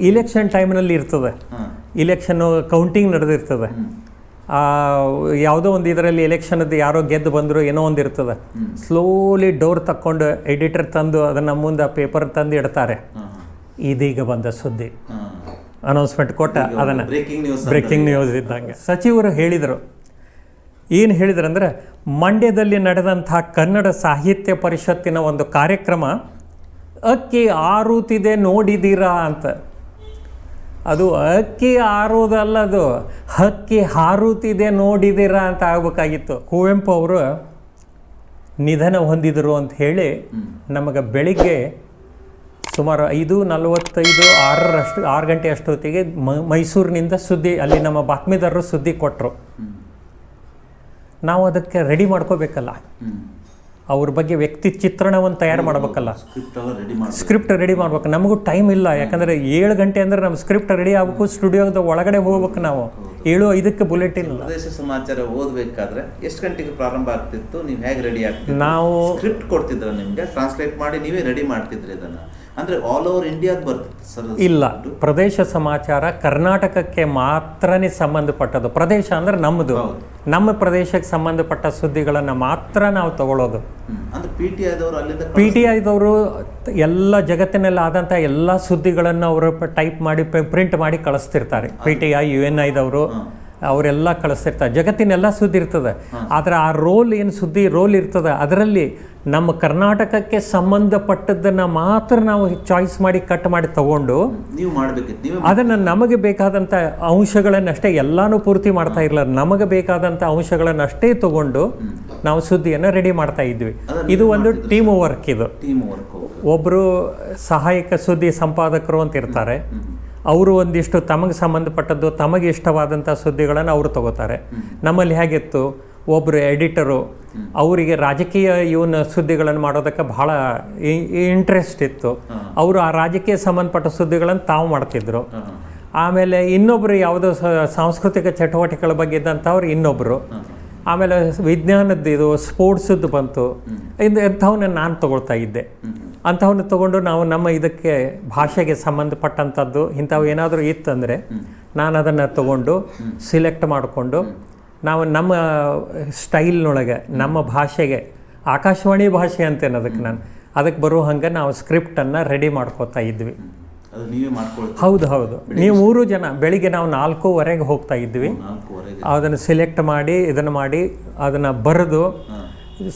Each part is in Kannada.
ಇಲೆಕ್ಷನ್ ಟೈಮ್ನಲ್ಲಿ ಇರ್ತದೆ. ಇಲೆಕ್ಷನ್ನು ಕೌಂಟಿಂಗ್ ನಡೆದಿರ್ತದೆ. ಆ, ಯಾವುದೋ ಒಂದು ಇದರಲ್ಲಿ ಎಲೆಕ್ಷನ್ದು ಯಾರೋ ಗೆದ್ದು ಬಂದರೂ ಏನೋ ಒಂದು ಇರ್ತದೆ. ಸ್ಲೋಲಿ ಡೋರ್ ತಕ್ಕೊಂಡು ಎಡಿಟರ್ ತಂದು ಅದನ್ನು ಮುಂದೆ ಪೇಪರ್ ತಂದು ಇಡ್ತಾರೆ. ಇದೀಗ ಬಂದ ಸುದ್ದಿ. ಅನೌನ್ಸ್ಮೆಂಟ್ ಕೊಟ್ಟ ಅದನ್ನು. ಬ್ರೇಕಿಂಗ್ ನ್ಯೂಸ್ ಇದ್ದಂಗೆ. ಸಚಿವರು ಹೇಳಿದರು ಏನು ಹೇಳಿದ್ರಂದ್ರೆ ಮಂಡ್ಯದಲ್ಲಿ ನಡೆದಂಥ ಕನ್ನಡ ಸಾಹಿತ್ಯ ಪರಿಷತ್ತಿನ ಒಂದು ಕಾರ್ಯಕ್ರಮ ಅಕ್ಕಿ ಆರುತಿದೆ ನೋಡಿದ್ದೀರಾ ಅಂತ. ಅದು ಅಕ್ಕಿ ಹಾರುವುದಲ್ಲ ಅದು. ಹಕ್ಕಿ ಹಾರುತ್ತಿದೆ ನೋಡಿದಿರಾ ಅಂತ ಆಗ್ಬೇಕಾಗಿತ್ತು. ಕುವೆಂಪು ಅವರು ನಿಧನ ಹೊಂದಿದರು ಅಂತ ಹೇಳಿ ನಮಗೆ ಬೆಳಿಗ್ಗೆ ಸುಮಾರು ಐದು ನಲವತ್ತೈದು ಆರರಷ್ಟು ಆರು ಗಂಟೆ ಅಷ್ಟೊತ್ತಿಗೆ ಮೈಸೂರಿನಿಂದ ಸುದ್ದಿ ಅಲ್ಲಿ ನಮ್ಮ ಬಾತ್ಮೀದಾರರು ಸುದ್ದಿ ಕೊಟ್ಟರು ನಾವು ಅದಕ್ಕೆ ರೆಡಿ ಮಾಡ್ಕೋಬೇಕಲ್ಲ. ಅವ್ರ ಬಗ್ಗೆ ವ್ಯಕ್ತಿ ಚಿತ್ರಣವನ್ನು ತಯಾರು ಮಾಡ್ಬೇಕಲ್ಲ. ಸ್ಕ್ರಿಪ್ಟ್ ರೆಡಿ ಮಾಡ್ಬೇಕು. ನಮಗೂ ಟೈಮ್ ಇಲ್ಲ. ಯಾಕಂದರೆ ಏಳು ಗಂಟೆ ಅಂದ್ರೆ ನಮ್ಮ ಸ್ಕ್ರಿಪ್ಟ್ ರೆಡಿ ಆಗಬೇಕು ಸ್ಟುಡಿಯೋದ ಒಳಗಡೆ ಹೋಗ್ಬೇಕು ನಾವು. ಏಳು ಐದಕ್ಕೆ ಬುಲೆಟ್ ಇಲ್ಲ. ಪ್ರದೇಶ ಸಮಾಚಾರ ಓದಬೇಕಾದ್ರೆ ಎಷ್ಟು ಗಂಟೆಗೆ ಪ್ರಾರಂಭ ಆಗ್ತಿತ್ತು? ನೀವು ಹೇಗೆ ರೆಡಿ ಆಗ್ತೀವಿ ನಾವು ಸ್ಕ್ರಿಪ್ಟ್ ಕೊಡ್ತಿದ್ರ ನಿಮಗೆ? ಟ್ರಾನ್ಸ್ಲೇಟ್ ಮಾಡಿ ನೀವೇ ರೆಡಿ ಮಾಡ್ತಿದ್ರಿ ಇದನ್ನು. ಅಂದ್ರೆ ಆಲ್ ಓವರ್ ಇಂಡಿಯಾದ ಬರ್ತಿತ್ತು ಸರ್ ಇಲ್ಲ. ಪ್ರದೇಶ ಸಮಾಚಾರ ಕರ್ನಾಟಕಕ್ಕೆ ಮಾತ್ರನೇ ಸಂಬಂಧಪಟ್ಟದ್ದು. ಪ್ರದೇಶ ಅಂದ್ರೆ ನಮ್ಮದು. ನಮ್ಮ ಪ್ರದೇಶಕ್ಕೆ ಸಂಬಂಧಪಟ್ಟ ಸುದ್ದಿಗಳನ್ನು ಮಾತ್ರ ನಾವು ತಗೊಳ್ಳೋದು ಅಂದ್ರೆ ಪಿ ಟಿ ಐದವರು ಅಲ್ಲಿಂದ ಪಿ ಟಿ ಐದವರು ಎಲ್ಲ ಜಗತ್ತಿನಲ್ಲಿ ಆದಂಥ ಎಲ್ಲ ಸುದ್ದಿಗಳನ್ನು ಅವರು ಟೈಪ್ ಮಾಡಿ ಪ್ರಿಂಟ್ ಮಾಡಿ ಕಳಿಸ್ತಿರ್ತಾರೆ. P T I U N ಐದವರು ಅವರೆಲ್ಲ ಕಳಿಸ್ತಿರ್ತಾರೆ. ಜಗತ್ತಿನೆಲ್ಲ ಸುದ್ದಿ ಇರ್ತದೆ. ಆದರೆ ಆ ರೋಲ್ ಏನು ಸುದ್ದಿ ರೋಲ್ ಇರ್ತದೆ ಅದರಲ್ಲಿ ನಮ್ಮ ಕರ್ನಾಟಕಕ್ಕೆ ಸಂಬಂಧಪಟ್ಟದ್ದನ್ನು ಮಾತ್ರ ನಾವು ಚಾಯ್ಸ್ ಮಾಡಿ ಕಟ್ ಮಾಡಿ ತಗೊಂಡು ನೀವು ಮಾಡಬೇಕು ನೀವೇ ಅದನ್ನು ನಮಗೆ ಬೇಕಾದಂಥ ಅಂಶಗಳನ್ನಷ್ಟೇ ಎಲ್ಲಾನು ಪೂರ್ತಿ ಮಾಡ್ತಾ ಇರಲ್ಲ ನಮಗೆ ಬೇಕಾದಂಥ ಅಂಶಗಳನ್ನಷ್ಟೇ ತಗೊಂಡು ನಾವು ಸುದ್ದಿಯನ್ನು ರೆಡಿ ಮಾಡ್ತಾ ಇದ್ವಿ. ಇದು ಒಂದು ಟೀಮ್ ವರ್ಕ್ ಇದು. ಟೀಮ್ ವರ್ಕ್ ಒಬ್ಬರು ಸಹಾಯಕ ಸುದ್ದಿ ಸಂಪಾದಕರು ಅಂತ ಇರ್ತಾರೆ. ಅವರು ಒಂದಿಷ್ಟು ತಮಗೆ ಸಂಬಂಧಪಟ್ಟದ್ದು ತಮಗೆ ಇಷ್ಟವಾದಂಥ ಸುದ್ದಿಗಳನ್ನು ಅವರು ತಗೋತಾರೆ. ನಮ್ಮಲ್ಲಿ ಹೇಗಿತ್ತು? ಒಬ್ಬರು ಎಡಿಟರು ಅವರಿಗೆ ರಾಜಕೀಯ ಇವನ ಸುದ್ದಿಗಳನ್ನು ಮಾಡೋದಕ್ಕೆ ಬಹಳ ಇಂಟ್ರೆಸ್ಟ್ ಇತ್ತು. ಅವರು ಆ ರಾಜಕೀಯ ಸಂಬಂಧಪಟ್ಟ ಸುದ್ದಿಗಳನ್ನು ತಾವು ಮಾಡ್ತಿದ್ರು. ಆಮೇಲೆ ಇನ್ನೊಬ್ಬರು ಯಾವುದೋ ಸಾಂಸ್ಕೃತಿಕ ಚಟುವಟಿಕೆಗಳ ಬಗ್ಗೆ ಇದ್ದಂಥವ್ರು ಇನ್ನೊಬ್ಬರು ಆಮೇಲೆ ವಿಜ್ಞಾನದ್ದು ಇದು ಸ್ಪೋರ್ಟ್ಸದ್ದು ಬಂತು. ಇದು ಇಂಥವನ್ನ ನಾನು ತೊಗೊಳ್ತಾ ಇದ್ದೆ. ಅಂಥವನ್ನ ತಗೊಂಡು ನಾವು ನಮ್ಮ ಇದಕ್ಕೆ ಭಾಷೆಗೆ ಸಂಬಂಧಪಟ್ಟಂಥದ್ದು ಇಂಥವು ಏನಾದರೂ ಇತ್ತಂದರೆ ನಾನು ಅದನ್ನು ತಗೊಂಡು ಸಿಲೆಕ್ಟ್ ಮಾಡಿಕೊಂಡು ನಾವು ನಮ್ಮ ಸ್ಟೈಲ್ನೊಳಗೆ ನಮ್ಮ ಭಾಷೆಗೆ ಆಕಾಶವಾಣಿ ಭಾಷೆ ಅಂತೇನು ಅದಕ್ಕೆ ನಾನು ಅದಕ್ಕೆ ಬರೋ ಹಂಗೆ ನಾವು ಸ್ಕ್ರಿಪ್ಟನ್ನು ರೆಡಿ ಮಾಡ್ಕೋತಾ ಇದ್ವಿ. ಹೌದು ಹೌದು. ನೀವು ಮೂರು ಜನ ಬೆಳಿಗ್ಗೆ ನಾವು ನಾಲ್ಕೂವರೆಗೆ ಹೋಗ್ತಾ ಇದ್ವಿ. ಅದನ್ನು ಸೆಲೆಕ್ಟ್ ಮಾಡಿ ಇದನ್ನು ಮಾಡಿ ಅದನ್ನು ಬರೆದು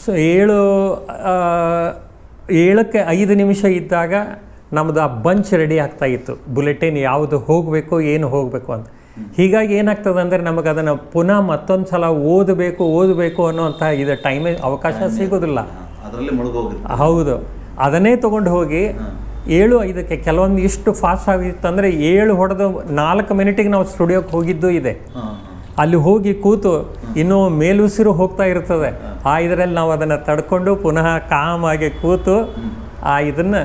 ಸೊ ಏಳು ಏಳಕ್ಕೆ ಐದು ನಿಮಿಷ ಇದ್ದಾಗ ನಮ್ಮದು ಆ ಬಂಚ್ ರೆಡಿ ಆಗ್ತಾ ಇತ್ತು. ಬುಲೆಟಿನ್ ಯಾವುದು ಹೋಗಬೇಕು ಏನು ಹೋಗಬೇಕು ಅಂತ. ಹೀಗಾಗಿ ಏನಾಗ್ತದೆ ಅಂದರೆ ನಮಗೆ ಅದನ್ನು ಪುನಃ ಮತ್ತೊಂದು ಸಲ ಓದಬೇಕು ಓದಬೇಕು ಅನ್ನೋಂಥ ಇದು ಟೈಮೇ ಅವಕಾಶ ಸಿಗೋದಿಲ್ಲ. ಅದರಲ್ಲಿ ಹೌದು. ಅದನ್ನೇ ತೊಗೊಂಡು ಹೋಗಿ ಏಳು ಐದಕ್ಕೆ ಕೆಲವೊಂದು ಇಷ್ಟು ಫಾಸ್ಟ್ ಆಗಿತ್ತು ಅಂದರೆ ಏಳು ಹೊಡೆದು ನಾಲ್ಕು ಮಿನಿಟಿಗೆ ನಾವು ಸ್ಟುಡಿಯೋಕ್ಕೆ ಹೋಗಿದ್ದು ಇದೆ. ಅಲ್ಲಿ ಹೋಗಿ ಕೂತು ಇನ್ನೂ ಮೇಲುಸಿರು ಹೋಗ್ತಾ ಇರ್ತದೆ. ಆ ಇದರಲ್ಲಿ ನಾವು ಅದನ್ನು ತಡ್ಕೊಂಡು ಪುನಃ ಕಾಮಾಗಿ ಕೂತು ಆ ಇದನ್ನು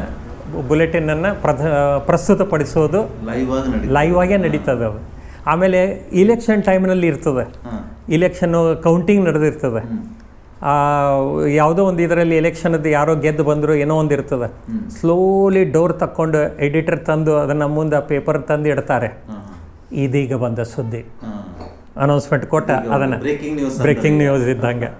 ಬುಲೆಟಿನನ್ನು ಪ್ರಧ ಪ್ರಸ್ತುತಪಡಿಸೋದು ಲೈವ್ ಆಗಿ ನಡೀತು ಲೈವ್ ಆಗೇ ನಡೀತದೆ ಅದು. ಆಮೇಲೆ ಇಲೆಕ್ಷನ್ ಟೈಮ್ನಲ್ಲಿ ಇರ್ತದೆ. ಇಲೆಕ್ಷನ್ನು ಕೌಂಟಿಂಗ್ ನಡೆದಿರ್ತದೆ. ಆ, ಯಾವುದೋ ಒಂದು ಇದರಲ್ಲಿ ಎಲೆಕ್ಷನದ್ದು ಯಾರೋ ಗೆದ್ದು ಬಂದರು ಏನೋ ಒಂದು ಇರ್ತದೆ. ಸ್ಲೋಲಿ ಡೋರ್ ತಕ್ಕೊಂಡು ಎಡಿಟರ್ ತಂದು ಅದನ್ನು ಮುಂದೆ ಪೇಪರ್ ತಂದು ಇಡ್ತಾರೆ. ಇದೀಗ ಬಂದ ಸುದ್ದಿ. ಅನೌನ್ಸ್ಮೆಂಟ್ ಕೊಟ್ಟ ಅದನ್ನು. ಬ್ರೇಕಿಂಗ್ ನ್ಯೂಸ್ ಇದ್ದಂಗೆ.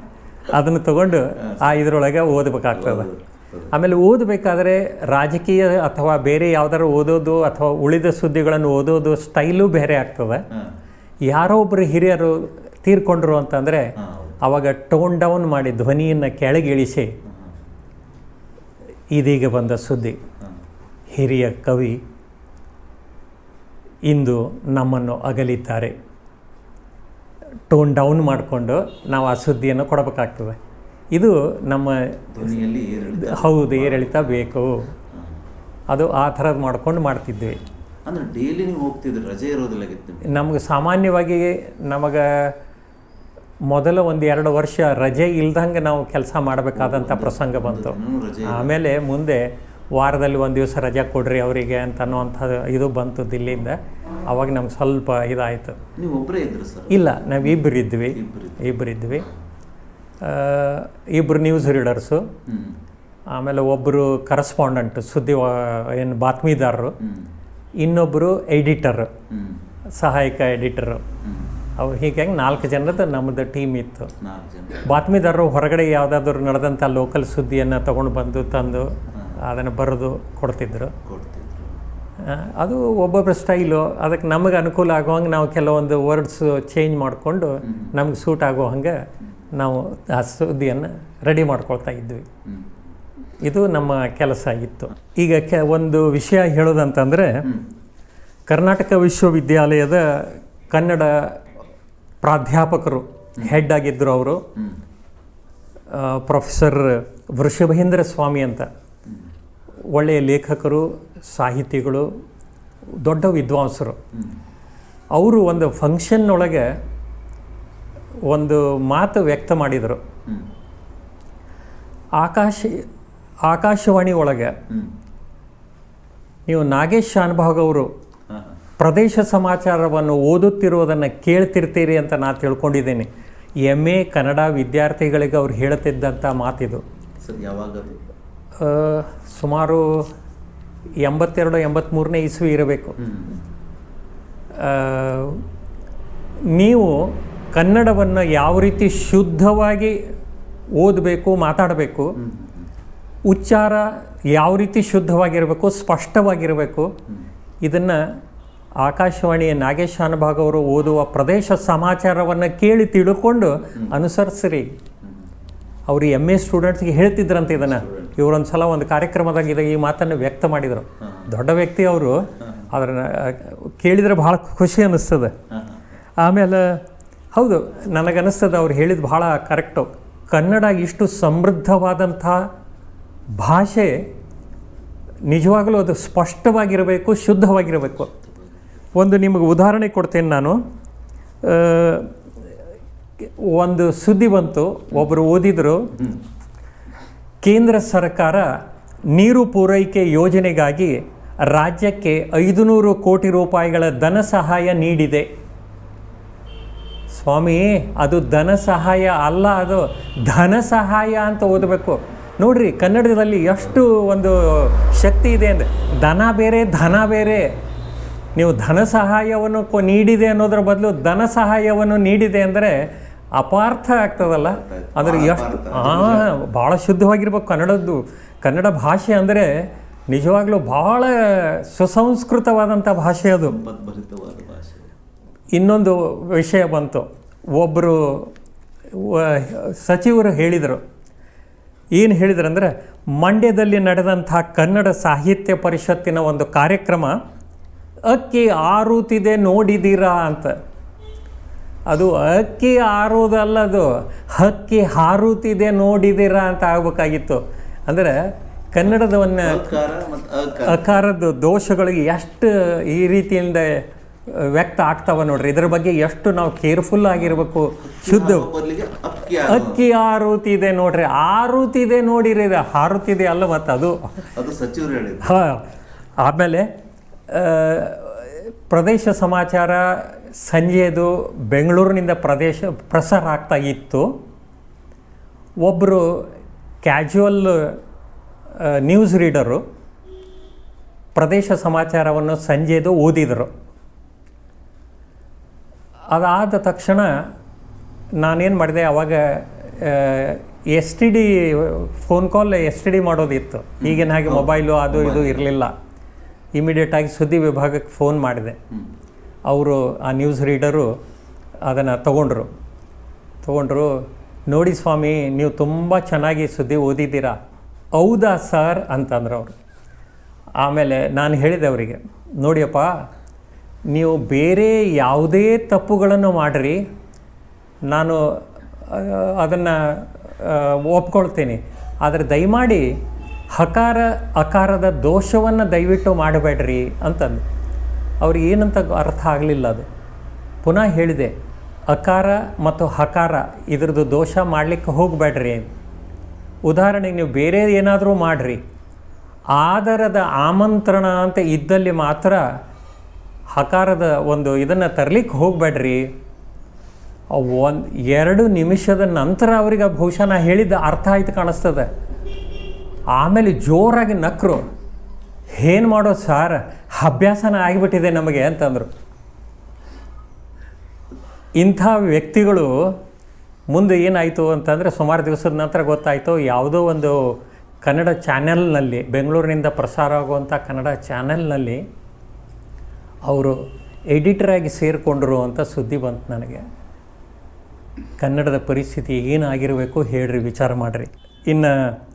ಅದನ್ನು ತಗೊಂಡು ಆ ಇದರೊಳಗೆ ಓದಬೇಕಾಗ್ತದೆ. ಆಮೇಲೆ ಓದಬೇಕಾದ್ರೆ ರಾಜಕೀಯ ಅಥವಾ ಬೇರೆ ಯಾವ್ದಾದ್ರು ಓದೋದು ಅಥವಾ ಉಳಿದ ಸುದ್ದಿಗಳನ್ನು ಓದೋದು ಸ್ಟೈಲು ಬೇರೆ ಆಗ್ತದೆ. ಯಾರೋ ಒಬ್ಬರು ಹಿರಿಯರು ತೀರ್ಕೊಂಡ್ರು ಅಂತಂದರೆ ಅವಾಗ ಟೋನ್ ಡೌನ್ ಮಾಡಿ ಧ್ವನಿಯನ್ನು ಕೆಳಗಿಳಿಸಿ ಇದೀಗ ಬಂದ ಸುದ್ದಿ. ಹಿರಿಯ ಕವಿ ಇಂದು ನಮ್ಮನ್ನು ಅಗಲಿದ್ದಾರೆ. ಟೋನ್ ಡೌನ್ ಮಾಡಿಕೊಂಡು ನಾವು ಆ ಸುದ್ದಿಯನ್ನು ಕೊಡಬೇಕಾಗ್ತದೆ. ಇದು ನಮ್ಮ ಹೌದು ಏರಿಳಿತ ಬೇಕು. ಅದು ಆ ಥರದ್ದು ಮಾಡ್ಕೊಂಡು ಮಾಡ್ತಿದ್ವಿ. ಅಂದ್ರೆ ಡೈಲಿ ನೀವು ಹೋಗ್ತಿದ್ರೆ ರಜೆ ಇರೋದಿಲ್ಲಾಗಿತ್ತು ನಿಮ್ಗೆ? ಸಾಮಾನ್ಯವಾಗಿ ನಮಗೆ ಮೊದಲ ಒಂದು ಎರಡು ವರ್ಷ ರಜೆ ಇಲ್ದಂಗೆ ನಾವು ಕೆಲಸ ಮಾಡಬೇಕಾದಂಥ ಪ್ರಸಂಗ ಬಂತು. ಆಮೇಲೆ ಮುಂದೆ ವಾರದಲ್ಲಿ ಒಂದು ದಿವಸ ರಜೆ ಕೊಡ್ರಿ ಅವರಿಗೆ ಅಂತ ಅನ್ನೋವಂಥ ಇದು ಬಂತು ದಿಲ್ಲಿಯಿಂದ ಅವಾಗ ನಮ್ಗೆ ಸ್ವಲ್ಪ ಇದಾಯಿತು. ನೀವು ಒಬ್ಬರೇ ಇದ್ರು ಸರ್? ಇಲ್ಲ ನಾವು ಇಬ್ಬರು ಇದ್ವಿ ಇಬ್ಬರು ನ್ಯೂಸ್ ರೀಡರ್ಸು ಆಮೇಲೆ ಒಬ್ಬರು ಕರೆಸ್ಪಾಂಡೆಂಟ್ ಸುದ್ದಿ ಏನು ಬಾತ್ಮೀದಾರರು ಇನ್ನೊಬ್ಬರು ಎಡಿಟರ್ ಸಹಾಯಕ ಎಡಿಟರು ಅವು ಅವ್ರು ಹೀಗಾಗಿ ನಾಲ್ಕು ಜನದ ನಮ್ಮದು ಟೀಮ್ ಇತ್ತು. ಬಾತ್ಮಿದಾರರು ಹೊರಗಡೆ ಯಾವುದಾದ್ರು ನಡೆದಂಥ ಲೋಕಲ್ ಸುದ್ದಿಯನ್ನು ತೊಗೊಂಡು ಬಂದು ತಂದು ಅದನ್ನು ಬರೆದು ಕೊಡ್ತಿದ್ರು. ಕೊಡ್ತಿದ್ರು. ಅದು ಒಬ್ಬೊಬ್ಬರ ಸ್ಟೈಲು ಅದಕ್ಕೆ ನಮಗೆ ಅನುಕೂಲ ಆಗೋ ಹಂಗೆ ನಾವು ಕೆಲವೊಂದು ವರ್ಡ್ಸು ಚೇಂಜ್ ಮಾಡಿಕೊಂಡು ನಮ್ಗೆ ಸೂಟ್ ಆಗೋ ಹಂಗೆ ನಾವು ಆ ಸುದ್ದಿಯನ್ನು ರೆಡಿ ಮಾಡ್ಕೊಳ್ತಾ ಇದ್ವಿ. ಇದು ನಮ್ಮ ಕೆಲಸ ಇತ್ತು. ಈಗ ಕೆ ಒಂದು ವಿಷಯ ಹೇಳೋದಂತಂದರೆ, ಕರ್ನಾಟಕ ವಿಶ್ವವಿದ್ಯಾಲಯದ ಕನ್ನಡ ಪ್ರಾಧ್ಯಾಪಕರು ಹೆಡ್ ಆಗಿದ್ದರು ಅವರು ಪ್ರೊಫೆಸರ್ ವೃಷಭೇಂದ್ರ ಸ್ವಾಮಿ ಅಂತ. ಒಳ್ಳೆಯ ಲೇಖಕರು, ಸಾಹಿತಿಗಳು, ದೊಡ್ಡ ವಿದ್ವಾಂಸರು. ಅವರು ಒಂದು ಫಂಕ್ಷನ್ ಒಳಗೆ ಒಂದು ಮಾತು ವ್ಯಕ್ತ ಮಾಡಿದರು. ಆಕಾಶ ಆಕಾಶವಾಣಿ ಒಳಗೆ ನೀವು ನಾಗೇಶ್ ಶಾನ್ಭಾಗ್ ಅವರು ಪ್ರದೇಶ ಸಮಾಚಾರವನ್ನು ಓದುತ್ತಿರುವುದನ್ನು ಕೇಳ್ತಿರ್ತೀರಿ ಅಂತ ನಾನು ತಿಳ್ಕೊಂಡಿದ್ದೀನಿ. ಎಂ ಎ ಕನ್ನಡ ವಿದ್ಯಾರ್ಥಿಗಳಿಗೆ ಅವ್ರು ಹೇಳ್ತಿದ್ದಂಥ ಮಾತಿದು. ಸುಮಾರು ಎಂಬತ್ತೆರಡು ಎಂಬತ್ತ್ಮೂರನೇ ಇಸ್ವಿ ಇರಬೇಕು. ನೀವು ಕನ್ನಡವನ್ನು ಯಾವ ರೀತಿ ಶುದ್ಧವಾಗಿ ಓದಬೇಕು ಮಾತಾಡಬೇಕು ಉಚ್ಚಾರ ಯಾವ ರೀತಿ ಶುದ್ಧವಾಗಿರಬೇಕು ಸ್ಪಷ್ಟವಾಗಿರಬೇಕು ಇದನ್ನು ಆಕಾಶವಾಣಿಯ ನಾಗೇಶ್ ಅನುಭಾಗ ಅವರು ಓದುವ ಪ್ರದೇಶ ಸಮಾಚಾರವನ್ನು ಕೇಳಿ ತಿಳ್ಕೊಂಡು ಅನುಸರಿಸ್ರಿ. ಅವರು ಎಂ ಎ ಸ್ಟೂಡೆಂಟ್ಸ್ಗೆ ಹೇಳ್ತಿದ್ರಂತೆ ಇದನ್ನು. ಇವರೊಂದು ಸಲ ಒಂದು ಕಾರ್ಯಕ್ರಮದಾಗ ಇದು ಈ ಮಾತನ್ನು ವ್ಯಕ್ತ ಮಾಡಿದರು. ದೊಡ್ಡ ವ್ಯಕ್ತಿ ಅವರು ಅದನ್ನು ಕೇಳಿದರೆ ಭಾಳ ಖುಷಿ ಅನ್ನಿಸ್ತದೆ ಆಮೇಲೆ ಹೌದು, ನನಗನ್ನಿಸ್ತದೆ ಅವ್ರು ಹೇಳಿದ ಭಾಳ ಕರೆಕ್ಟು ಕನ್ನಡ ಇಷ್ಟು ಸಮೃದ್ಧವಾದಂಥ ಭಾಷೆ ನಿಜವಾಗಲೂ ಅದು ಸ್ಪಷ್ಟವಾಗಿರಬೇಕು, ಶುದ್ಧವಾಗಿರಬೇಕು. ಒಂದು ನಿಮಗೆ ಉದಾಹರಣೆ ಕೊಡ್ತೇನೆ ನಾನು. ಒಂದು ಸುದ್ದಿ ಬಂತು ಒಬ್ಬರು ಓದಿದರು, ಕೇಂದ್ರ ಸರ್ಕಾರ ನೀರು ಪೂರೈಕೆ ಯೋಜನೆಗಾಗಿ ರಾಜ್ಯಕ್ಕೆ ಐದು ನೂರು ಕೋಟಿ ರೂಪಾಯಿಗಳ ಧನ ಸಹಾಯ ನೀಡಿದೆ. ಸ್ವಾಮಿ ಅದು ಧನ ಸಹಾಯ ಅಲ್ಲ ಅದು ಧನ ಸಹಾಯ ಅಂತ ಓದಬೇಕು. ನೋಡ್ರಿ ಕನ್ನಡದಲ್ಲಿ ಎಷ್ಟು ಒಂದು ಶಕ್ತಿ ಇದೆ ಅಂದರೆ ಧನ ಬೇರೆ ಧನ ಬೇರೆ. ನೀವು ಧನ ಸಹಾಯವನ್ನು ಕೊ ನೀಡಿದೆ ಅನ್ನೋದ್ರ ಬದಲು ಧನ ಸಹಾಯವನ್ನು ನೀಡಿದೆ ಅಂದರೆ ಅಪಾರ್ಥ ಆಗ್ತದಲ್ಲ? ಅಂದರೆ ಎಷ್ಟು ಹಾಂ ಭಾಳ ಶುದ್ಧವಾಗಿರ್ಬೇಕು ಕನ್ನಡದ್ದು. ಕನ್ನಡ ಭಾಷೆ ಅಂದರೆ ನಿಜವಾಗ್ಲೂ ಭಾಳ ಸುಸಂಸ್ಕೃತವಾದಂಥ ಭಾಷೆ ಅದು. ಇನ್ನೊಂದು ವಿಷಯ ಬಂತು. ಒಬ್ಬರು ಸಚಿವರು ಹೇಳಿದರು. ಏನು ಹೇಳಿದ್ರಂದ್ರೆ ಮಂಡ್ಯದಲ್ಲಿ ನಡೆದಂಥ ಕನ್ನಡ ಸಾಹಿತ್ಯ ಪರಿಷತ್ತಿನ ಒಂದು ಕಾರ್ಯಕ್ರಮ ಅಕ್ಕಿ ಆರುತಿದೆ ನೋಡಿದ್ದೀರಾ ಅಂತ. ಅದು ಅಕ್ಕಿ ಆರೋದಲ್ಲ ಅದು ಹಕ್ಕಿ ಹಾರುತ್ತಿದೆ ನೋಡಿದ್ದೀರಾ ಅಂತ ಆಗಬೇಕಾಗಿತ್ತು. ಅಂದರೆ ಕನ್ನಡದವನ್ನು ಅಕಾರದ ದೋಷಗಳಿಗೆ ಎಷ್ಟು ಈ ರೀತಿಯಿಂದ ವ್ಯಕ್ತ ಆಗ್ತಾವ ನೋಡ್ರಿ. ಇದ್ರ ಬಗ್ಗೆ ಎಷ್ಟು ನಾವು ಕೇರ್ಫುಲ್ ಆಗಿರ್ಬೇಕು. ಶುದ್ಧ. ಅಕ್ಕಿ ಆರುತಿದೆ ನೋಡ್ರಿ. ಇದೆ ನೋಡಿರಿ ಹಾರುತಿದೆ ಅಲ್ಲ ಮತ್ತು ಅದು. ಹಾ. ಆಮೇಲೆ ಪ್ರದೇಶ ಸಮಾಚಾರ ಸಂಜೆದು ಬೆಂಗಳೂರಿನಿಂದ ಪ್ರದೇಶ ಪ್ರಸಾರ ಆಗ್ತಾ ಇತ್ತು. ಒಬ್ಬರು ಕ್ಯಾಜುವಲ್ ನ್ಯೂಸ್ ರೀಡರು ಪ್ರದೇಶ ಸಮಾಚಾರವನ್ನು ಸಂಜೆದು ಓದಿದರು. ಅದಾದ ತಕ್ಷಣ ನಾನೇನು ಮಾಡಿದೆ ಅವಾಗ S T D phone call S T D ಮಾಡೋದಿತ್ತು. ಈಗಿನ ಹಾಗೆ ಮೊಬೈಲು ಅದು ಇದು ಇರಲಿಲ್ಲ. ಇಮಿಡಿಯೇಟಾಗಿ ಸುದ್ದಿ ವಿಭಾಗಕ್ಕೆ ಫೋನ್ ಮಾಡಿದೆ. ಅವರು ಆ ನ್ಯೂಸ್ ರೀಡರು ಅದನ್ನು ತಗೊಂಡ್ರು. ತಗೊಂಡ್ರು ನೋಡಿ ಸ್ವಾಮಿ ನೀವು ತುಂಬ ಚೆನ್ನಾಗಿ ಸುದ್ದಿ ಓದಿದ್ದೀರಾ. ಹೌದಾ ಸರ್ ಅಂತಂದ್ರು ಅವರು. ಆಮೇಲೆ ನಾನು ಹೇಳಿದೆ ಅವರಿಗೆ ನೋಡಿಯಪ್ಪ ನೀವು ಬೇರೆ ಯಾವುದೇ ತಪ್ಪುಗಳನ್ನು ಮಾಡಿರಿ, ನಾನು ಅದನ್ನು ಒಪ್ಕೊಳ್ತೀನಿ. ಆದರೆ ದಯಮಾಡಿ ಹಕಾರ, ಅಕಾರದ ದೋಷವನ್ನು ದಯವಿಟ್ಟು ಮಾಡಬೇಡ್ರಿ ಅಂತಂದು. ಅವ್ರಿಗೆ ಏನಂತ ಅರ್ಥ ಆಗಲಿಲ್ಲ ಅದು. ಪುನಃ ಹೇಳಿದೆ, ಅಕಾರ ಮತ್ತು ಹಕಾರ, ಇದ್ರದ್ದು ದೋಷ ಮಾಡಲಿಕ್ಕೆ ಹೋಗಬೇಡ್ರಿ. ಉದಾಹರಣೆಗೆ ನೀವು ಬೇರೆ ಏನಾದರೂ ಮಾಡಿರಿ. ಆದರದ ಆಮಂತ್ರಣ ಅಂತ ಇದ್ದಲ್ಲಿ ಮಾತ್ರ ಹಕಾರದ ಒಂದು ಇದನ್ನು ತರಲಿಕ್ಕೆ ಹೋಗಬೇಡ್ರಿ. ಒಂದು ಎರಡು ನಿಮಿಷದ ನಂತರ ಅವ್ರಿಗೆ ಬಹುಶಃ ನಾ ಹೇಳಿದ್ದ ಅರ್ಥ ಆಯ್ತು ಕಾಣಿಸ್ತದೆ. ಆಮೇಲೆ ಜೋರಾಗಿ ನಕ್ರು, ಏನು ಮಾಡೋದು ಸಾರ್, ಅಭ್ಯಾಸನ ಆಗಿಬಿಟ್ಟಿದೆ ನಮಗೆ ಅಂತಂದರು. ಇಂಥ ವ್ಯಕ್ತಿಗಳು ಮುಂದೆ ಏನಾಯಿತು ಅಂತಂದರೆ ಸುಮಾರು ದಿವಸದ ನಂತರ ಗೊತ್ತಾಯಿತು, ಯಾವುದೋ ಒಂದು ಕನ್ನಡ ಚಾನೆಲ್ನಲ್ಲಿ, ಬೆಂಗಳೂರಿನಿಂದ ಪ್ರಸಾರ ಆಗುವಂಥ ಕನ್ನಡ ಚಾನೆಲ್ನಲ್ಲಿ ಅವರು ಎಡಿಟರಾಗಿ ಸೇರಿಕೊಂಡರು ಅಂತ ಸುದ್ದಿ ಬಂತು ನನಗೆ. ಕನ್ನಡದ ಪರಿಸ್ಥಿತಿ ಏನಾಗಿರಬೇಕು ಹೇಳ್ರಿ, ವಿಚಾರ ಮಾಡಿರಿ. ಇನ್ನು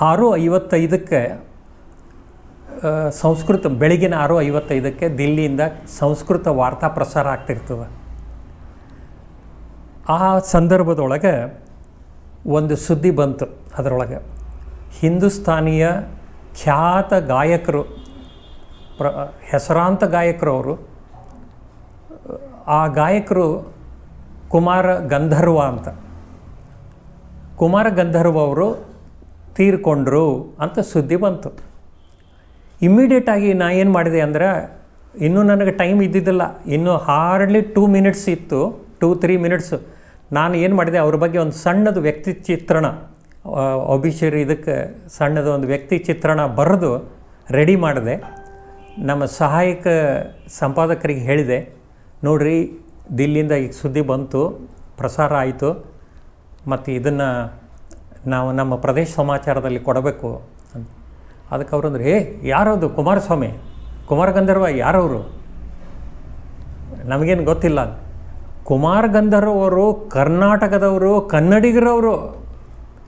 ಆರು ಐವತ್ತೈದಕ್ಕೆ ಸಂಸ್ಕೃತ, ಬೆಳಗಿನ ಆರು ಐವತ್ತೈದಕ್ಕೆ ದಿಲ್ಲಿಯಿಂದ ಸಂಸ್ಕೃತ ವಾರ್ತಾ ಪ್ರಸಾರ ಆಗ್ತಿರ್ತದೆ. ಆ ಸಂದರ್ಭದೊಳಗೆ ಒಂದು ಸುದ್ದಿ ಬಂತು ಅದರೊಳಗೆ. ಹಿಂದೂಸ್ತಾನಿಯ ಖ್ಯಾತ ಗಾಯಕರು ಪ್ರ, ಹೆಸರಾಂತ ಗಾಯಕರವರು, ಆ ಗಾಯಕರು ಕುಮಾರ ಗಂಧರ್ವ ಅಂತ. ಕುಮಾರ ಗಂಧರ್ವ ಅವರು ತೀರ್ಕೊಂಡ್ರು ಅಂತ ಸುದ್ದಿ ಬಂತು. ಇಮ್ಮಿಡಿಯೇಟಾಗಿ ನಾ ಏನು ಮಾಡಿದೆ ಅಂದರೆ, ಇನ್ನೂ ನನಗೆ ಟೈಮ್ ಇದ್ದಿದ್ದಿಲ್ಲ. ಇನ್ನೂ ಹಾರ್ಡ್ಲಿ ಟೂ ಮಿನಿಟ್ಸ್ ಇತ್ತು ಟೂ ತ್ರೀ ಮಿನಿಟ್ಸು ನಾನು ಏನು ಮಾಡಿದೆ, ಅವ್ರ ಬಗ್ಗೆ ಒಂದು ಸಣ್ಣದು ವ್ಯಕ್ತಿ ಚಿತ್ರಣ ಅಭಿಷೇರಿ ಇದಕ್ಕೆ ಸಣ್ಣದು ಒಂದು ವ್ಯಕ್ತಿ ಚಿತ್ರಣ ಬರೆದು ರೆಡಿ ಮಾಡಿದೆ. ನಮ್ಮ ಸಹಾಯಕ ಸಂಪಾದಕರಿಗೆ ಹೇಳಿದೆ, ನೋಡ್ರಿ ದಿಲ್ಲಿಯಿಂದ ಈಗ ಸುದ್ದಿ ಬಂತು, ಪ್ರಸಾರ ಆಯಿತು, ಮತ್ತು ಇದನ್ನು ನಾವು ನಮ್ಮ ಪ್ರದೇಶ ಸಮಾಚಾರದಲ್ಲಿ ಕೊಡಬೇಕು ಅಂತ. ಅದಕ್ಕೆ ಅವರು ಅಂದ್ರೆ ಏ ಯಾರದು? ಕುಮಾರಸ್ವಾಮಿ? ಕುಮಾರ ಗಂಧರ್ವ ಯಾರವರು? ನಮಗೇನು ಗೊತ್ತಿಲ್ಲ. ಕುಮಾರ ಗಂಧರ್ವರು ಕರ್ನಾಟಕದವರು, ಕನ್ನಡಿಗರವರು.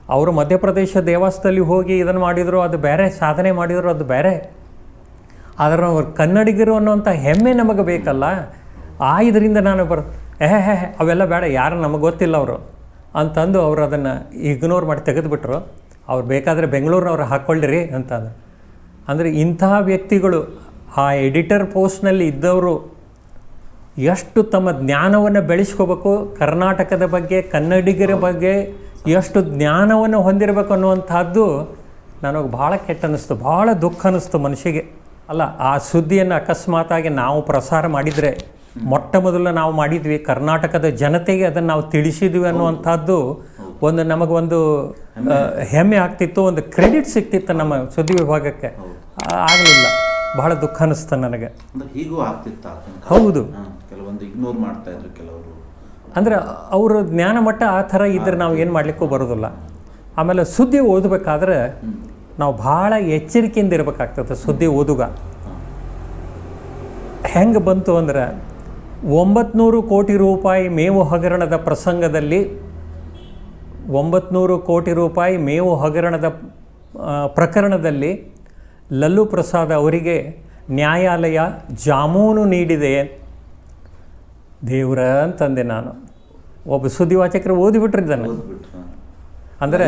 ಅವರು ಮಧ್ಯಪ್ರದೇಶ ದೇವಾಸದಲ್ಲಿ ಹೋಗಿ ಇದನ್ನು ಮಾಡಿದರು, ಅದು ಬೇರೆ, ಸಾಧನೆ ಮಾಡಿದರು, ಅದು ಬೇರೆ. ಆದರೆ ಅವ್ರು ಕನ್ನಡಿಗರು ಅನ್ನೋಂಥ ಹೆಮ್ಮೆ ನಮಗೆ ಬೇಕಲ್ಲ? ಆ ಇದರಿಂದ ನಾನು ಬರ್ ಏಹ್ ಹೇ ಅವೆಲ್ಲ ಬೇಡ, ಯಾರು ನಮಗೆ ಗೊತ್ತಿಲ್ಲ ಅವರು ಅಂತಂದು ಅವರು ಅದನ್ನು ಇಗ್ನೋರ್ ಮಾಡಿ ತೆಗೆದುಬಿಟ್ರು. ಅವ್ರು ಬೇಕಾದರೆ ಬೆಂಗಳೂರಿನವ್ರು ಹಾಕ್ಕೊಳ್ಳಿರಿ ಅಂತಂದು. ಅಂದರೆ ಇಂತಹ ವ್ಯಕ್ತಿಗಳು, ಆ ಎಡಿಟರ್ ಪೋಸ್ಟ್ನಲ್ಲಿ ಇದ್ದವರು ಎಷ್ಟು ತಮ್ಮ ಜ್ಞಾನವನ್ನು ಬೆಳೆಸ್ಕೋಬೇಕು, ಕರ್ನಾಟಕದ ಬಗ್ಗೆ, ಕನ್ನಡಿಗರ ಬಗ್ಗೆ ಎಷ್ಟು ಜ್ಞಾನವನ್ನು ಹೊಂದಿರಬೇಕು ಅನ್ನುವಂಥದ್ದು ನನಗೆ ಭಾಳ ಕೆಟ್ಟ ಅನ್ನಿಸ್ತು ಭಾಳ ದುಃಖ ಅನ್ನಿಸ್ತು ಮನುಷ್ಯಗೆ ಅಲ್ಲ ಆ ಸುದ್ದಿಯನ್ನು ಅಕಸ್ಮಾತಾಗಿ ನಾವು ಪ್ರಸಾರ ಮಾಡಿದರೆ ಮೊಟ್ಟ ಮೊದಲು ನಾವು ಮಾಡಿದ್ವಿ. ಕರ್ನಾಟಕದ ಜನತೆಗೆ ಅದನ್ನು ನಾವು ತಿಳಿಸಿದ್ವಿ ಅನ್ನುವಂಥದ್ದು ಒಂದು ನಮಗೊಂದು ಹೆಮ್ಮೆ. ಆಗ್ತಿತ್ತು ಒಂದು ಕ್ರೆಡಿಟ್ ಸಿಕ್ತಿತ್ತು ನಮ್ಮ ಸುದ್ದಿ ವಿಭಾಗಕ್ಕೆ. ಆಗಲಿಲ್ಲ. ಬಹಳ ದುಃಖ ಅನ್ನಿಸ್ತು ನನಗೆ. ಹೀಗೂ ಆಗ್ತಿತ್ತು? ಹೌದು. ಕೆಲವೊಂದು ಇಗ್ನೋರ್ ಮಾಡ್ತಾ ಇದ್ರು ಕೆಲವರು. ಅಂದರೆ ಅವರ ಜ್ಞಾನ ಮಟ್ಟ ಆ ಥರ ಇದ್ದರೆ ನಾವು ಏನು ಮಾಡಲಿಕ್ಕೂ ಬರೋದಿಲ್ಲ. ಆಮೇಲೆ ಸುದ್ದಿ ಓದಬೇಕಾದ್ರೆ ನಾವು ಭಾಳ ಎಚ್ಚರಿಕೆಯಿಂದ ಇರಬೇಕಾಗ್ತದೆ ಸುದ್ದಿ ಓದುಗ. ಹೆಂಗೆ ಬಂತು ಅಂದ್ರೆ ಒಂಬತ್ನೂರು ಕೋಟಿ ರೂಪಾಯಿ ಮೇವು ಹಗರಣದ ಪ್ರಸಂಗದಲ್ಲಿ ಒಂಬತ್ನೂರು ಕೋಟಿ ರೂಪಾಯಿ ಮೇವು ಹಗರಣದ ಪ್ರಕರಣದಲ್ಲಿ ಲಲ್ಲು ಪ್ರಸಾದ್ ಅವರಿಗೆ ನ್ಯಾಯಾಲಯ ಜಾಮೂನು ನೀಡಿದೆ. ದೇವ್ರ ಅಂತಂದೆ ನಾನು. ಒಬ್ಬ ಸುದ್ದಿವಾಚಕರು ಓದಿಬಿಟ್ರಿದ್ದಾನೆ ಓದ್ಬಿಟ್ರು ಅಂದರೆ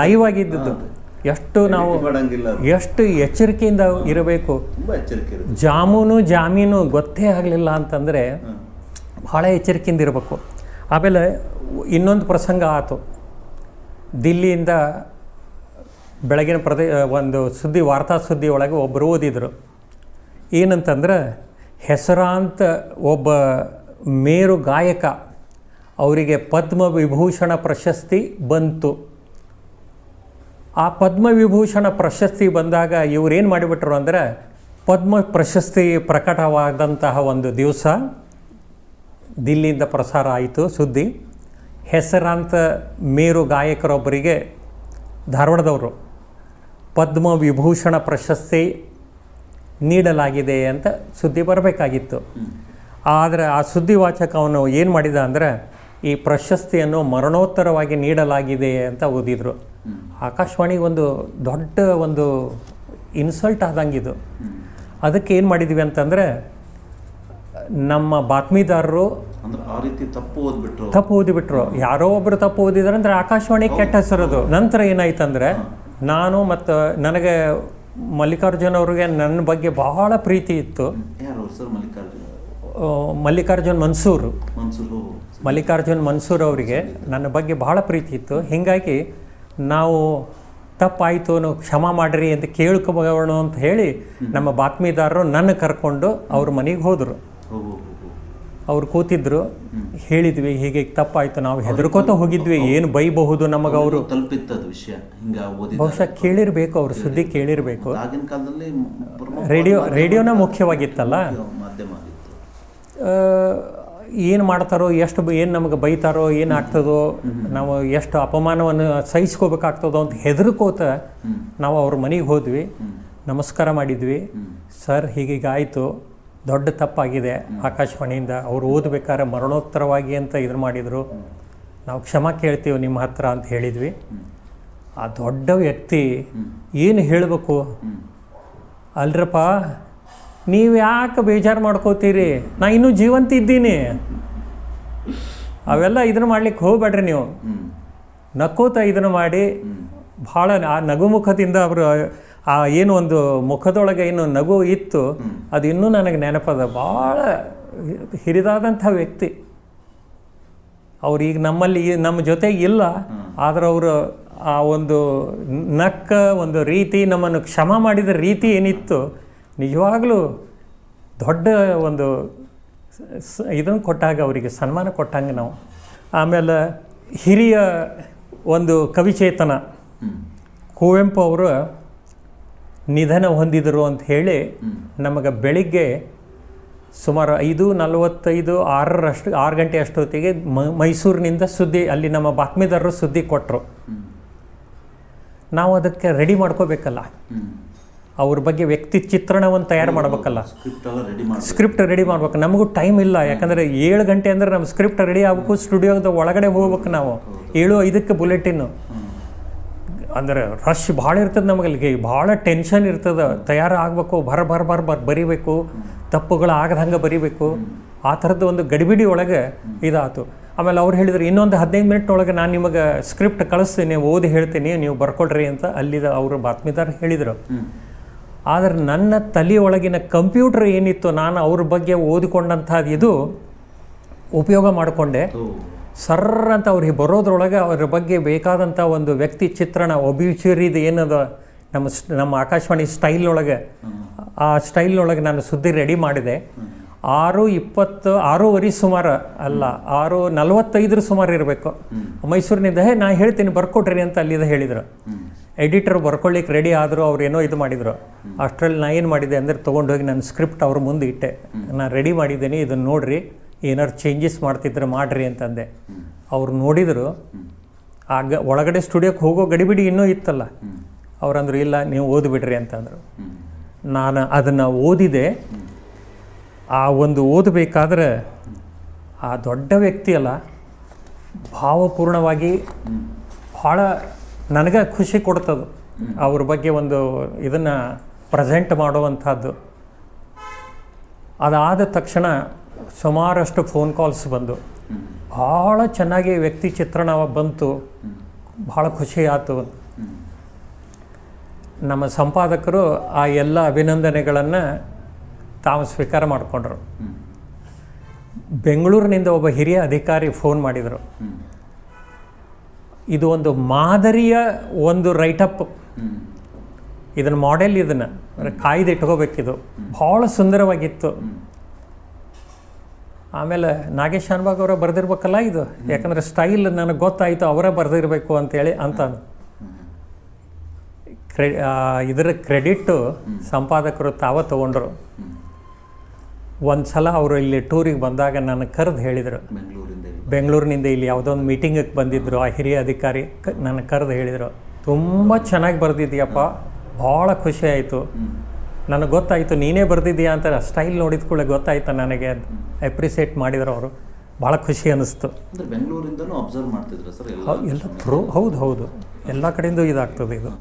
ಲೈವ್ ಆಗಿದ್ದದ್ದು. ಎಷ್ಟು ನಾವು ಎಷ್ಟು ಎಚ್ಚರಿಕೆಯಿಂದ ಇರಬೇಕು? ಜಾಮೂನು ಜಾಮೀನು ಗೊತ್ತೇ ಆಗಲಿಲ್ಲ ಅಂತಂದರೆ. ಭಾಳ ಎಚ್ಚರಿಕೆಯಿಂದ ಇರಬೇಕು. ಆಮೇಲೆ ಇನ್ನೊಂದು ಪ್ರಸಂಗ ಆಯಿತು ದಿಲ್ಲಿಯಿಂದ ಬೆಳಗಿನ ಪ್ರದೇ ಒಂದು ಸುದ್ದಿ ವಾರ್ತಾ ಸುದ್ದಿ ಒಳಗೆ ಒಬ್ಬರು ಓದಿದರು. ಏನಂತಂದ್ರೆ ಹೆಸರಾಂತ ಒಬ್ಬ ಮೇರು ಗಾಯಕ ಅವರಿಗೆ ಪದ್ಮವಿಭೂಷಣ ಪ್ರಶಸ್ತಿ ಬಂತು. ಆ ಪದ್ಮವಿಭೂಷಣ ಪ್ರಶಸ್ತಿ ಬಂದಾಗ ಇವ್ರು ಏನು ಮಾಡಿಬಿಟ್ರು ಅಂದರೆ ಪದ್ಮ ಪ್ರಶಸ್ತಿ ಪ್ರಕಟವಾದಂತಹ ಒಂದು ದಿವಸ ದಿಲ್ಲಿಯಿಂದ ಪ್ರಸಾರ ಆಯಿತು ಸುದ್ದಿ. ಹೆಸರಾಂತ ಮೇರು ಗಾಯಕರೊಬ್ಬರಿಗೆ ಧಾರವಾಡದವರು ಪದ್ಮವಿಭೂಷಣ ಪ್ರಶಸ್ತಿ ನೀಡಲಾಗಿದೆ ಅಂತ ಸುದ್ದಿ ಬರಬೇಕಾಗಿತ್ತು. ಆದರೆ ಆ ಸುದ್ದಿ ವಾಚಕ ಅವನು ಏನು ಮಾಡಿದ ಅಂದರೆ ಈ ಪ್ರಶಸ್ತಿಯನ್ನು ಮರಣೋತ್ತರವಾಗಿ ನೀಡಲಾಗಿದೆ ಅಂತ ಓದಿದರು. ಆಕಾಶವಾಣಿ ಒಂದು ದೊಡ್ಡ ಒಂದು ಇನ್ಸಲ್ಟ್ ಆದಂಗಿದು. ಅದಕ್ಕೆ ಏನು ಮಾಡಿದ್ವಿ ಅಂತಂದರೆ ನಮ್ಮ ಬಾತ್ಮೀದಾರರು ತಪ್ಪು ಓದ್ಬಿಟ್ರು. ತಪ್ಪು ಓದಿಬಿಟ್ರು. ಯಾರೋ ಒಬ್ಬರು ತಪ್ಪು ಓದಿದಾರೆ ಅಂದರೆ ಆಕಾಶವಾಣಿ ಕೆಟ್ಟ ಹೆಸರದು ನಂತರ ಏನಾಯ್ತಂದರೆ ನಾನು ಮತ್ತು ನನಗೆ ಮಲ್ಲಿಕಾರ್ಜುನ್ ಅವ್ರಿಗೆ ನನ್ನ ಬಗ್ಗೆ ಬಹಳ ಪ್ರೀತಿ ಇತ್ತು. ಮಲ್ಲಿಕಾರ್ಜುನ? ಮನ್ಸೂರು. ಮಲ್ಲಿಕಾರ್ಜುನ್ ಮನ್ಸೂರ್ ಅವರಿಗೆ ನನ್ನ ಬಗ್ಗೆ ಬಹಳ ಪ್ರೀತಿ ಇತ್ತು. ಹೀಗಾಗಿ ನಾವು ತಪ್ಪಾಯಿತು ನಾವು ಕ್ಷಮ ಮಾಡಿರಿ ಅಂತ ಕೇಳ್ಕೊಬೋಣ ಅಂತ ಹೇಳಿ ನಮ್ಮ ಬಾತ್ಮೀದಾರರು ನನ್ನ ಕರ್ಕೊಂಡು ಅವ್ರ ಮನೆಗೆ ಹೋದರು. ಅವ್ರು ಕೂತಿದ್ರು. ಹೇಳಿದ್ವಿ ಹೀಗೆ ತಪ್ಪಾಯ್ತು ನಾವು ಹೆದರ್ಕೋತ ಹೋಗಿದ್ವಿ ಏನು ಬೈಬಹುದು ನಮಗೆ ಅವರು. ವಿಷಯ ಬಹುಶಃ ಕೇಳಿರ್ಬೇಕು ಅವ್ರ ಸುದ್ದಿ ಕೇಳಿರ್ಬೇಕು. ರೇಡಿಯೋ ರೇಡಿಯೋನ ಮುಖ್ಯವಾಗಿತ್ತಲ್ಲ? ಏನು ಮಾಡ್ತಾರೋ, ಎಷ್ಟು ಏನು ನಮಗೆ ಬೈತಾರೋ, ಏನು ಆಗ್ತದೋ, ನಾವು ಎಷ್ಟು ಅಪಮಾನವನ್ನು ಸಹಿಸ್ಕೋಬೇಕಾಗ್ತದೋ ಅಂತ ಹೆದರ್ಕೋತ ನಾವು ಅವ್ರ ಮನೆಗೆ ಹೋದ್ವಿ. ನಮಸ್ಕಾರ ಮಾಡಿದ್ವಿ. ಸರ್, ಹೀಗೀಗ ಆಯಿತು. ದೊಡ್ಡ ತಪ್ಪಾಗಿದೆ. ಆಕಾಶವಾಣಿಯಿಂದ ಅವ್ರು ಓದಬೇಕಾದ್ರೆ ಮರಣೋತ್ತರವಾಗಿ ಅಂತ ಇದು ಮಾಡಿದರು. ನಾವು ಕ್ಷಮ ಕೇಳ್ತೀವಿ ನಿಮ್ಮ ಹತ್ರ ಅಂತ ಹೇಳಿದ್ವಿ. ಆ ದೊಡ್ಡ ವ್ಯಕ್ತಿ ಏನು ಹೇಳಬೇಕು? ಅಲ್ರಪ್ಪ ನೀವು ಯಾಕೆ ಬೇಜಾರು ಮಾಡ್ಕೋತೀರಿ? ನಾ ಇನ್ನೂ ಜೀವಂತ ಇದ್ದೀನಿ. ಅವೆಲ್ಲ ಇದನ್ನು ಮಾಡ್ಲಿಕ್ಕೆ ಹೋಗ್ಬೇಡ್ರಿ ನೀವು. ನಕ್ಕೋತ ಇದನ್ನು ಮಾಡಿ ಭಾಳ ಆ ನಗುಮುಖದಿಂದ ಅವರು ಆ ಏನು ಒಂದು ಮುಖದೊಳಗೆ ಏನು ನಗು ಇತ್ತು ಅದು ಇನ್ನೂ ನನಗೆ ನೆನಪದ ಭಾಳ ಹಿರಿದಾದಂಥ ವ್ಯಕ್ತಿ. ಅವ್ರು ಈಗ ನಮ್ಮಲ್ಲಿ ನಮ್ಮ ಜೊತೆಗೆ ಇಲ್ಲ ಆದ್ರೆ ಅವರು ಆ ಒಂದು ನಕ್ಕ ಒಂದು ರೀತಿ ನಮ್ಮನ್ನು ಕ್ಷಮ ಮಾಡಿದ ರೀತಿ ಏನಿತ್ತು ನಿಜವಾಗಲೂ ದೊಡ್ಡ ಒಂದು ಇದನ್ನು ಕೊಟ್ಟಾಗ ಅವರಿಗೆ ಸನ್ಮಾನ ಕೊಟ್ಟಂಗೆ ನಾವು. ಆಮೇಲೆ ಹಿರಿಯ ಒಂದು ಕವಿಚೇತನ ಕುವೆಂಪು ಅವರು ನಿಧನ ಹೊಂದಿದರು ಅಂತ ಹೇಳಿ ನಮಗೆ ಬೆಳಿಗ್ಗೆ ಸುಮಾರು ಐದು ನಲವತ್ತೈದು ಆರರಷ್ಟು, ಆರು ಗಂಟೆ ಅಷ್ಟೊತ್ತಿಗೆ ಮೈಸೂರಿನಿಂದ ಸುದ್ದಿ, ಅಲ್ಲಿ ನಮ್ಮ ಬಾತ್ಮೀದಾರರು ಸುದ್ದಿ ಕೊಟ್ಟರು ನಾವು ಅದಕ್ಕೆ ರೆಡಿ ಮಾಡ್ಕೋಬೇಕಲ್ಲ. ಅವ್ರ ಬಗ್ಗೆ ವ್ಯಕ್ತಿ ಚಿತ್ರಣವನ್ನು ತಯಾರು ಮಾಡ್ಬೇಕಲ್ಲ. ಸ್ಕ್ರಿಪ್ಟ್ ರೆಡಿ ಮಾಡ್ಬೇಕು. ನಮಗೂ ಟೈಮ್ ಇಲ್ಲ. ಯಾಕಂದ್ರೆ ಏಳು ಗಂಟೆ ಅಂದ್ರೆ ನಮ್ಮ ಸ್ಕ್ರಿಪ್ಟ್ ರೆಡಿ ಆಗಬೇಕು ಸ್ಟುಡಿಯೋದ ಒಳಗಡೆ ಹೋಗ್ಬೇಕು ನಾವು. ಏಳು ಐದಕ್ಕೆ ಬುಲೆಟಿನ್ನು ಅಂದ್ರೆ ರಶ್ ಭಾಳ ಇರ್ತದೆ ನಮಗೆ. ಅಲ್ಲಿಗೆ ಭಾಳ ಟೆನ್ಷನ್ ಇರ್ತದೆ. ತಯಾರು ಆಗಬೇಕು ಬರ ಬರ ಬರ ಬರ್ ಬರಿಬೇಕು ತಪ್ಪುಗಳು ಆಗದಂಗೆ ಬರಿಬೇಕು. ಆ ಥರದ್ದು ಒಂದು ಗಡಿಬಿಡಿ ಒಳಗೆ ಇದಾತು. ಆಮೇಲೆ ಅವ್ರು ಹೇಳಿದ್ರು ಇನ್ನೊಂದು ಹದಿನೈದು ಮಿನಿಟ್ ಒಳಗೆ ನಾನು ನಿಮಗೆ ಸ್ಕ್ರಿಪ್ಟ್ ಕಳಿಸ್ತೀನಿ ಓದಿ ಹೇಳ್ತೀನಿ ನೀವು ಬರ್ಕೊಳ್ರಿ ಅಂತ ಅಲ್ಲಿದ ಅವರು ಬಾತ್ಮೀದಾರ ಹೇಳಿದರು. ಆದರೆ ನನ್ನ ತಲೆಯೊಳಗಿನ ಕಂಪ್ಯೂಟರ್ ಏನಿತ್ತು ನಾನು ಅವ್ರ ಬಗ್ಗೆ ಓದಿಕೊಂಡಂಥದ್ದು ಇದು ಉಪಯೋಗ ಮಾಡಿಕೊಂಡೆ. ಸರ್ ಸರ್ರ ಅಂತ ಅವ್ರಿಗೆ ಬರೋದ್ರೊಳಗೆ ಅವ್ರ ಬಗ್ಗೆ ಬೇಕಾದಂಥ ಒಂದು ವ್ಯಕ್ತಿ ಚಿತ್ರಣ ಒಬ್ಯೂಚರಿದು ಏನದ ನಮ್ಮ ನಮ್ಮ ಆಕಾಶವಾಣಿ ಸ್ಟೈಲ್ ಒಳಗೆ ಆ ಸ್ಟೈಲ್ನೊಳಗೆ ನಾನು ಸುದ್ದಿ ರೆಡಿ ಮಾಡಿದೆ. ಆರು ಇಪ್ಪತ್ತು ಆರೂವರೆ ಸುಮಾರು ಅಲ್ಲ ಆರು ನಲವತ್ತೈದರ ಸುಮಾರು ಇರಬೇಕು. ಮೈಸೂರಿನಿಂದ ಹೇ ನಾ ಹೇಳ್ತೀನಿ ಬರ್ಕೊಟ್ರಿ ಅಂತ ಅಲ್ಲಿದ ಹೇಳಿದರು. ಎಡಿಟರ್ ಬರ್ಕೊಳ್ಳಿಕ್ಕೆ ರೆಡಿ ಆದರೂ ಅವ್ರು ಏನೋ ಇದು ಮಾಡಿದರು. ಅಷ್ಟರಲ್ಲಿ ನಾ ಏನು ಮಾಡಿದೆ ಅಂದರೆ ತೊಗೊಂಡೋಗಿ ನನ್ನ ಸ್ಕ್ರಿಪ್ಟ್ ಅವ್ರ ಮುಂದೆ ಇಟ್ಟೆ. ನಾನು ರೆಡಿ ಮಾಡಿದ್ದೀನಿ ಇದನ್ನು ನೋಡಿರಿ, ಏನಾರು ಚೇಂಜಸ್ ಮಾಡ್ತಿದ್ರೆ ಮಾಡ್ರಿ ಅಂತಂದೆ. ಅವ್ರು ನೋಡಿದರು, ಆಗ ಒಳಗಡೆ ಸ್ಟುಡಿಯೋಕ್ಕೆ ಹೋಗೋ ಗಡಿಬಿಡಿ ಇನ್ನೂ ಇತ್ತಲ್ಲ. ಅವ್ರಂದ್ರು ಇಲ್ಲ, ನೀವು ಓದಿಬಿಡ್ರಿ ಅಂತಂದರು. ನಾನು ಅದನ್ನು ಓದಿದೆ. ಆ ಒಂದು ಓದಬೇಕಾದ್ರೆ, ಆ ದೊಡ್ಡ ವ್ಯಕ್ತಿ ಅಲ್ಲ, ಭಾವಪೂರ್ಣವಾಗಿ ಭಾಳ ನನಗೆ ಖುಷಿ ಕೊಡ್ತದು. ಅವ್ರ ಬಗ್ಗೆ ಒಂದು ಇದನ್ನು ಪ್ರೆಸೆಂಟ್ ಮಾಡುವಂಥದ್ದು. ಅದಾದ ತಕ್ಷಣ ಸುಮಾರಷ್ಟು ಫೋನ್ ಕಾಲ್ಸ್ ಬಂದು. ಭಾಳ ಚೆನ್ನಾಗಿ ವ್ಯಕ್ತಿ ಚಿತ್ರಣ ಬಂತು. ಭಾಳ ಖುಷಿ ಆಯಿತು ನಮ್ಮ ಸಂಪಾದಕರು ಆ ಎಲ್ಲ ಅಭಿನಂದನೆಗಳನ್ನು ತಾವು ಸ್ವೀಕಾರ ಮಾಡಿಕೊಂಡ್ರು. ಬೆಂಗಳೂರಿನಿಂದ ಒಬ್ಬ ಹಿರಿಯ ಅಧಿಕಾರಿ ಫೋನ್ ಮಾಡಿದರು. ಇದು ಒಂದು ಮಾದರಿಯ ಒಂದು ರೈಟಪ್ ಇದನ್ನು ಮಾಡೆಲ್ ಇದನ್ನು ಕಾಯ್ದೆ ಇಟ್ಕೋಬೇಕಿದು. ಭಾಳ ಸುಂದರವಾಗಿತ್ತು. ಆಮೇಲೆ ನಾಗೇಶ್ ಶಾನ್ಭಾಗ್ ಅವರ ಬರೆದಿರ್ಬೇಕಲ್ಲ ಇದು? ಯಾಕಂದರೆ ಸ್ಟೈಲ್ ನನಗೆ ಗೊತ್ತಾಯಿತು ಅವರೇ ಬರೆದಿರಬೇಕು ಅಂತೇಳಿ ಅಂತ ಕ್ರೆ ಇದರ ಕ್ರೆಡಿಟ್ಟು ಸಂಪಾದಕರು ತಾವ ತೊಗೊಂಡ್ರು. ಒಂದು ಸಲ ಅವರು ಇಲ್ಲಿ ಟೂರಿಗೆ ಬಂದಾಗ ನಾನು ಕರೆದು ಹೇಳಿದರು. ಬೆಂಗಳೂರಿನಿಂದ ಇಲ್ಲಿ ಯಾವುದೋ ಒಂದು ಮೀಟಿಂಗಕ್ಕೆ ಬಂದಿದ್ದರು ಆ ಹಿರಿಯ ಅಧಿಕಾರಿ ಕ ನನಗೆ ಕರೆದು ಹೇಳಿದರು ತುಂಬ ಚೆನ್ನಾಗಿ ಬರೆದಿದ್ದೀಯಪ್ಪ ಭಾಳ ಖುಷಿ ಆಯಿತು. ನನಗೆ ಗೊತ್ತಾಯಿತು ನೀನೇ ಬರೆದಿದ್ದೀಯಾ ಅಂತ ಸ್ಟೈಲ್ ನೋಡಿದ ಕೂಡಲೇ ಗೊತ್ತಾಯ್ತು ನನಗೆ ಅಪ್ರಿಸಿಯೇಟ್ ಮಾಡಿದ್ರು ಅವರು. ಭಾಳ ಖುಷಿ ಅನ್ನಿಸ್ತು ಅಂದ್ರೆ ಬೆಂಗಳೂರಿಂದನೂ ಅಬ್ಸರ್ವ್ ಮಾಡ್ತಿದ್ರು ಸರ್ ಎಲ್ಲ ಥ್ರೂ ಹೌದು ಹೌದು. ಎಲ್ಲ ಕಡೆಯಿಂದ ಇದಾಗ್ತದೆ ಇದು.